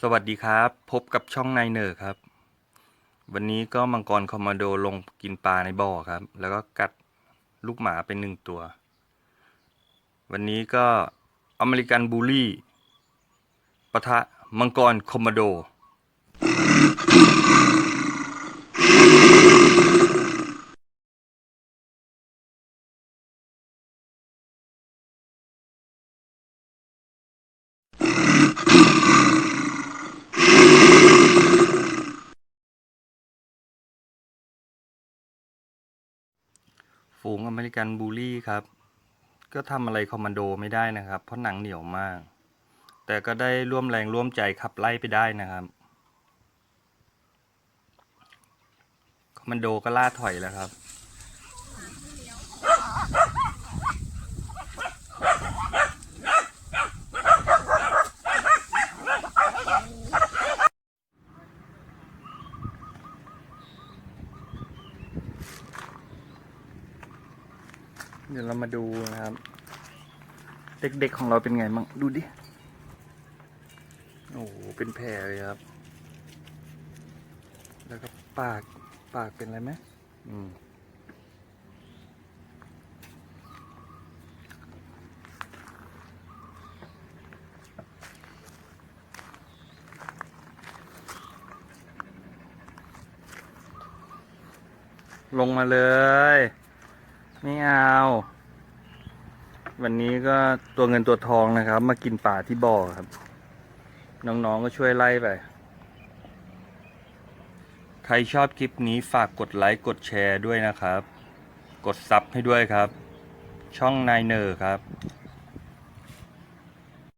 สวัสดีครับ พบกับช่องนายเนอร์ครับ วันนี้ก็มังกรคอมมานโดลงกินปลาในบ่อครับ แล้วก็กัดลูกหมาเป็นหนึ่งตัว วันนี้ก็อเมริกันบูลลี่ปะทะมังกรคอมมานโด ฝูงอเมริกันบูลลี่ครับ ก็ทำอะไรคอมมานโดไม่ได้นะครับ เพราะหนังเหนียวมาก แต่ก็ได้ร่วมแรงร่วมใจขับไล่ไปได้นะครับคอมมานโดก็ล่าถอยแล้วครับ เดี๋ยวเรามาดูนะครับ เด็กๆของเราเป็นไงมั่งดูดิ โอ้โห เป็นแผลเลยครับ แล้วก็ปาก ปากเป็นอะไรไหมอืมลงมาเลย ไม่เอา วันนี้ก็ตัวเงินตัวทองนะครับ มากินป่าที่บ่อครับ น้องๆก็ช่วยไล่ไป ใครชอบคลิปนี้ฝากกดไลค์กดแชร์ด้วยนะครับ กดซับให้ด้วยครับ ช่องนายเนอร์ครับ